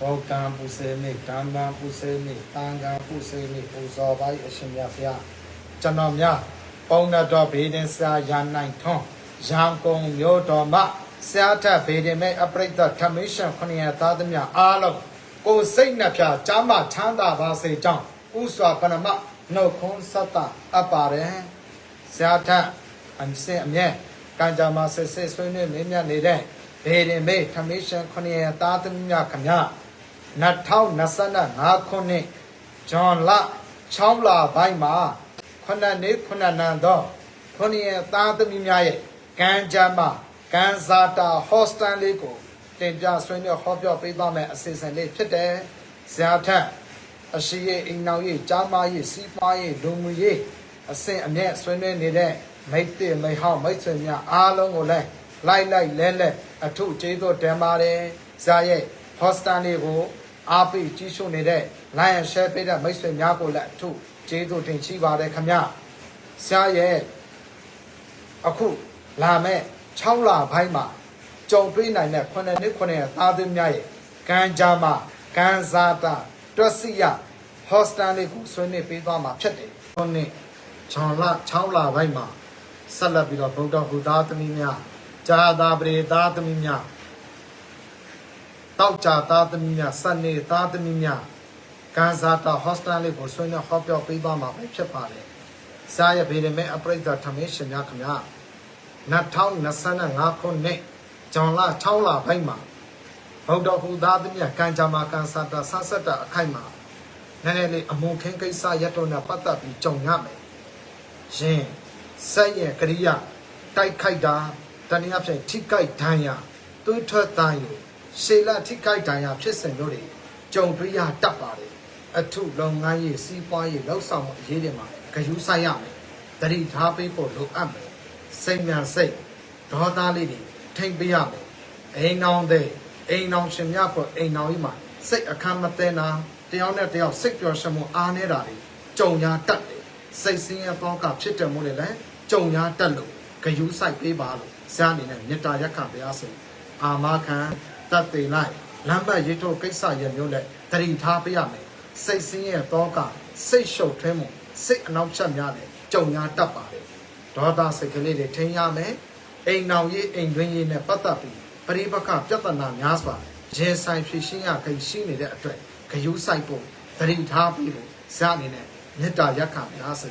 ဘောကံပူဇေမိဓမ္မံပူဇေမိတန်ကံပူဇေမိပူဇော်ပိုင်းအရှင်မြတ်ဘုရားကျွန်တော်များပေါင်းတော်ဘေးဒင်စာရနိုင်ထွန်းရန်ကုန်မြို့တော်မှာဆရာထဘေးဒင်မဲ့အပရိသတ်ထမင်းရှင်ခဏရသားသမီးအားလုံးကိုယ်စိတ်နှပြချမ်းသာချမ်းသာပါစေကြောင်းဥစွာပဏမနှုတ်ခွန်းသတ္တအပ်ပါတယ်ဆရာထအမစင်အမြဲကံကြမ္မာဆက်ဆက်ဆွေးနွေးမင်းမြတ်နေတဲ့ဘေဒင်မေထမင်းရှင်ခဏရသားသမီးများခမညာ 2025ခုနှစ်ဇွန်လ6လပိုင်းမှာခုနှစ်နေ့ခုနှစ်နံတော့ခုနှစ်ရသားသမီးများရဲ့ကံကြမ္မာကံဇာတာဟော့စတန်လေးကိုတင်ပြဆွေးနွေးဟောပြောပေးသွားမယ်အစီအစဉ်လေးဖြစ်တယ်ဇာထက်အရှိရဲ့အိမ်နောက်ရဲ့ကြားမရဲ့စီးပွားရဲ့လူမှုရဲ့အဆင့်အမြဲဆွေးနွေးနေတဲ့မိတ်တိမိတ်ဟောင်းမိတ်ဆွေများအားလုံးကိုလည်းလိုက်လိုက်လဲလဲအထုကျေးဇူးတင်ပါတယ်ဇာရဲ့ဟော့စတန်လေးကို အားပေးကြီးရှုနေတဲ့ Lion Share ပေးတဲ့မိတ်ဆွေများကိုလည်းအထုကျေးဇူးတင်ရှိပါတယ်ခင်ဗျဆရာရဲ့အခုလာမဲ့6လပိုင်းမှာကြုံတွေ့နိုင်တဲ့9နှစ်9ရက်သားသမီးများရဲ့ကံကြမ္မာကံဇာတာတွက်စီယဟော့စတန်လေးကိုဆွေးနွေးပေးသွားမှာဖြစ်တယ်ခုနှစ်6လ6လပိုင်းမှာဆက်လက်ပြီးတော့ဗုဒ္ဓဟူသားသမီးများဇာတာပရိသားသမီးများ တောက်ကြသားသမီးများစနေသားသမီးများကန်ဇာတာဟော့စတန်လေးကိုဆွေးနွေးဟောပြောပေးသွားမှာပဲဖြစ်ပါတယ်။စားရပေရမဲ့အပရိသတ်ထမင်းရှင်များခင်ဗျာ2025ခုနှစ်ဇွန်လ6လပိုင်းမှာဗုဒ္ဓဟူသားသမီးများကန်ကြမာကန်ဇာတာဆတ်ဆက်တာအခိုက်မှာနည်းနည်းလေးအမုန်ခင်းကိစ္စရတော့နဲ့ပတ်သက်ပြီးကြုံရမယ်။ရင်ဆက်ရဲ့ကရိယာတိုက်ခိုက်တာတနည်းအားဖြင့်ထိကိုက်ဒဏ်ရာသွေးထွက်တန်ယူ ရှေလထိခိုက်ဒဏ်ရာဖြစ်စဉ်တို့တွေကြုံတွေ့ရတတ်ပါတယ်အထုလုပ်ငန်းရေးစီးပွားရေးလှုပ်ဆောင်မှုအရေးတွေမှာဂရုစိုက်ရမယ်တတိထားပေးဖို့လိုအပ်မယ်စိတ်မြန်စိတ်ဒေါသလေးတွေထိမ့်ပေးရမယ်အိမ်အောင်တဲ့အိမ်အောင်ရှင်များပေါ်အိမ်အောင်ကြီးမှာစိတ်အခမ်းမသိနာတယောက်နဲ့တယောက်စိတ်ပျော်ရွှင်မှုအားနေတာတွေကြုံရတတ်တယ်စိတ်ဆင်းရဲပေါကဖြစ်တယ်မို့လေလေကြုံရတတ်လို့ဂရုစိုက်ပေးပါလို့ဇာအနေနဲ့မေတ္တာရက်ခံပါရစေအာမခံ တတ်သိလိုက်လမ်းပတ်ရေးထုတ်ကိစ္စရမျိုးနဲ့တတိထားပေးရမယ်စိတ်ဆင်းရဲတော့ကစိတ်ရှုပ်ထွေးမှုစိတ်အနောက်ချက်များနဲ့ကြုံရတတ်ပါတယ်ဒေါသစိတ်ကလေးတွေထိန်းရမယ်အိမ်နောင်ရေးအိမ်တွင်းရေးနဲ့ပတ်သက်ပြီးပရိပက္ခပြဿနာများစွာရင်ဆိုင်ဖြေရှင်းရခိရှိနေတဲ့အတွက်ဂယုစိုက်ဖို့တတိထားပြီးဖို့ဇာအနေနဲ့မေတ္တာရက်ခံပါစေ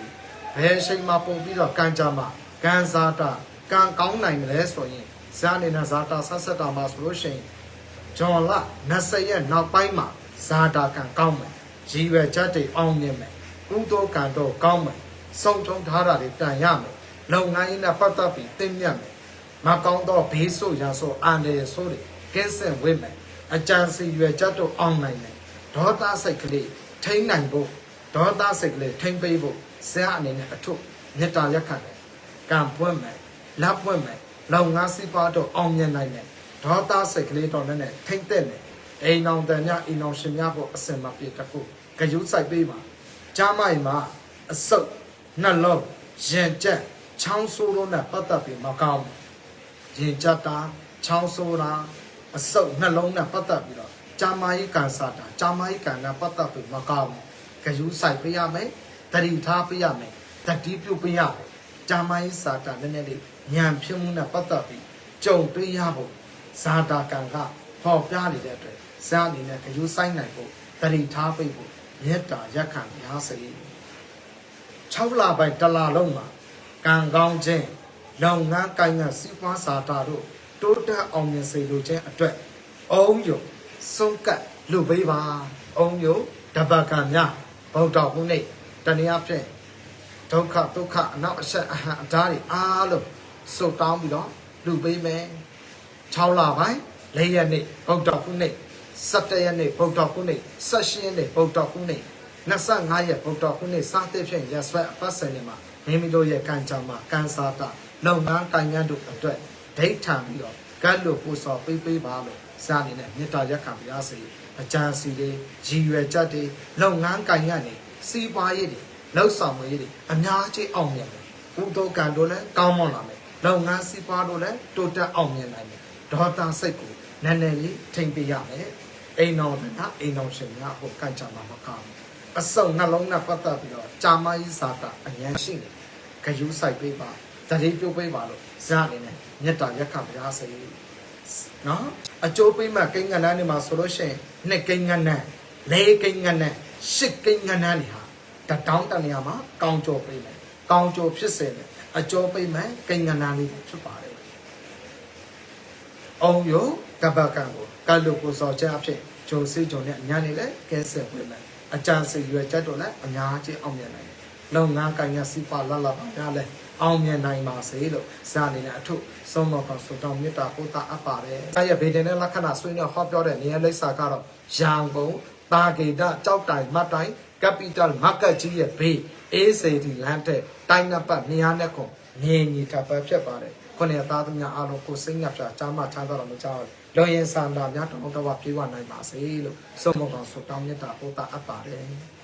ဘယ်အချိန်မှပုံပြီးတော့ကံကြမှာကံစားတာကံကောင်းနိုင်မလဲဆိုရင်ဇာအနေနဲ့ဇာတာဆက်ဆက်တာမှာဆိုလို့ရှိရင် ဂျွန်လ20ရက်နောက်ပိုင်းမှာဇာတာကံကောင်းမယ်ရည်ရွယ်ချက်တွေအောင်မြင်မယ်ကုသိုလ်ကံတော့ကောင်းမယ်စုံထုံထားတာတွေတန်ရမယ်လုပ်ငန်းရေးနဲ့ပတ်သက်ပြီးသိမြတ်မယ်မကောင်းတော့ဘေးဆိုးရဆိုးအန္တရာယ်ဆိုးတွေကင်းစင်ဝိမယ်အကြံစီရွယ်ချက်တော့အောင်နိုင်မယ်ဒေါသစိတ်ကလေးထိန်းနိုင်ဖို့ဒေါသစိတ်ကလေးထိန်းပေးဖို့ဆရာအနေနဲ့အထုမေတ္တာရက်ခံတယ်ကံပွင့်မယ်လက်ပွင့်မယ်လုပ်ငန်းစီးပွားတော့အောင်မြင်နိုင်တယ် ဒေါသစိတ်ကလေးတော်နဲ့ထိမ့်တဲ့နေအိမ်အောင်တန်ညအိမ်အောင်ရှင်များဖို့အစင်မပြေတခုဂယုစိုက်ပေးပါကြားမိုင်မှာအစုပ်နှလုံးရင်ကျက်ချောင်းဆိုးလို့နဲ့ပတ်သက်ပြီးမကောင်းဘူးရင်ကျက်တာချောင်းဆိုးတာအစုပ်နှလုံးနဲ့ပတ်သက်ပြီးတော့ဂျာမာယီကန်ဆာတာဂျာမာယီကန်နဲ့ပတ်သက်ပြီးမကောင်းဘူးဂယုစိုက်ပေးရမယ်တတိထားပေးရမယ်တတိပြုတ်ပေးရမယ်ဂျာမာယီစာတာနည်းနည်းလေးညံဖြစ်မှုနဲ့ပတ်သက်ပြီးကြုံတွေ့ရဖို့ ဇာတာကံကဟောပြနေတဲ့အတွက်ဇာအနေနဲ့ဂယုဆိုင်နိုင်ဖို့တတိထားပိတ်ဖို့မေတ္တာရက်ခံရစေ6လပိုင်းတစ်လလုံးမှာကံကောင်းခြင်းလုပ်ငန်းကိုင်ငန်းစီးပွားစာတာတို့တိုးတက်အောင်မြင်စေလိုခြင်းအတွက်အုံယုံစုံကပ်လူပေးပါအုံယုံတပတ်ကံများဗုဒ္ဓဟူနေ့တနည်းအားဖြင့်ဒုက္ခဒုက္ခအနောက်အဆက်အဟံအဓာတ်တွေအားလုံးစုတောင်းပြီးတော့လူပေးမယ် 6လပိုင်း၄ရက်နေ့ဗုဒ္ဓခုနှစ်17ရက်နေ့ဗုဒ္ဓခုနှစ်18ရက်နေ့ဗုဒ္ဓခုနှစ်25ရက်ဗုဒ္ဓခုနှစ်စသဖြင့်ရဆွဲအပတ်စဉ်တွေမှာမိမိတို့ရဲ့ကံကြမ္မာကံစားတာလုပ်ငန်းကိုင်ငန်းတို့အတွက်ဒိဋ္ဌံပြီးတော့ကတ်လို့ပူစော်ပေးပေးပါလို့စာအနေနဲ့မေတ္တာရက်ခံပါရစေအကြံစီတွေရည်ရွယ်ချက်တွေလုပ်ငန်းကိုင်ငန်းတွေစီးပွားရေးတွေလှုပ်ဆောင်ရေးတွေအများကြီးအောင်မြင်တယ်ဘုဒ္ဓကံတို့လည်းကောင်းမွန်လာမယ်လုပ်ငန်းစီးပွားတို့လည်းတိုးတက်အောင်မြင်နိုင်တယ် ဒေါသစိတ်ကိုနည်းနည်းလေးထိမ့်ပေးရမယ်အိမ်တော်ကအိမ်တော်ရှင်များဟိုကန်ကြမှာမကောင်းအစုံနှလုံးနဲ့ပတ်သက်ပြီးတော့ဂျာမကြီးစာကအញ្ញမ်းရှိနေဂယူးဆိုင်ပေးပါတတိပြုတ်ပေးပါလို့ဇာအနေနဲ့မြတ်တာရက်ခပြားစေနော်အကျိုးပေးမှကိန်းကဏ္ဍနေမှာဆိုလို့ရှိရင်နှစ်ကိန်းကဏ္ဍလေးကိန်းကဏ္ဍရှစ်ကိန်းကဏ္ဍနေဟာတတောင်းတနေရာမှာကောင်းကြောပေးမယ်ကောင်းကြောဖြစ်စေတယ်အကျိုးပေးမှကိန်းကဏ္ဍလေးဖြစ်ပါတယ် အောင်ယကပ္ပကံကိုကလုကိုစောချအဖြစ်ဂျုံစီဂျုံနဲ့ညာနေလဲကဲဆယ်ဝင်မယ်အကြံစီရွယ်ချက်တော့လည်းအများကြီးအောင်မြင်နိုင်တယ်လုံငန်းကံရစီပါလာလာပါများလဲအောင်မြင်နိုင်ပါစေလို့ဇာနေနဲ့အထုဆုံးမကဆုတောင်းမေတ္တာပို့တာအပ်ပါတယ်။အဲရဗေဒင်နဲ့လက္ခဏာဆွေးနွေးဟောပြောတဲ့နေရာလိပ်စာကတော့ရန်ကုန်တာဂေတကြောက်တိုင်မတ်တိုင် capital market ကြီးရဲ့ဘေးအေးစေတီလမ်းတဲ့တိုင်းနပ်ပတ်နေရာနဲ့ခုငင်းညီတပ်ပတ်ဖြစ်ပါတယ်။ ခုနှစ်သားသမ ्या အားလုံးကိုစိတ်ညပ်ပြချမ်းမချမ်းသာတော်မူကြပါစေ။လောရင်ဆန္ဒများတော်တော်ပြေဝနိုင်ပါစေလို့ဆုံးမကဆုတောင်းမေတ္တာပို့တာအပ်ပါတယ်။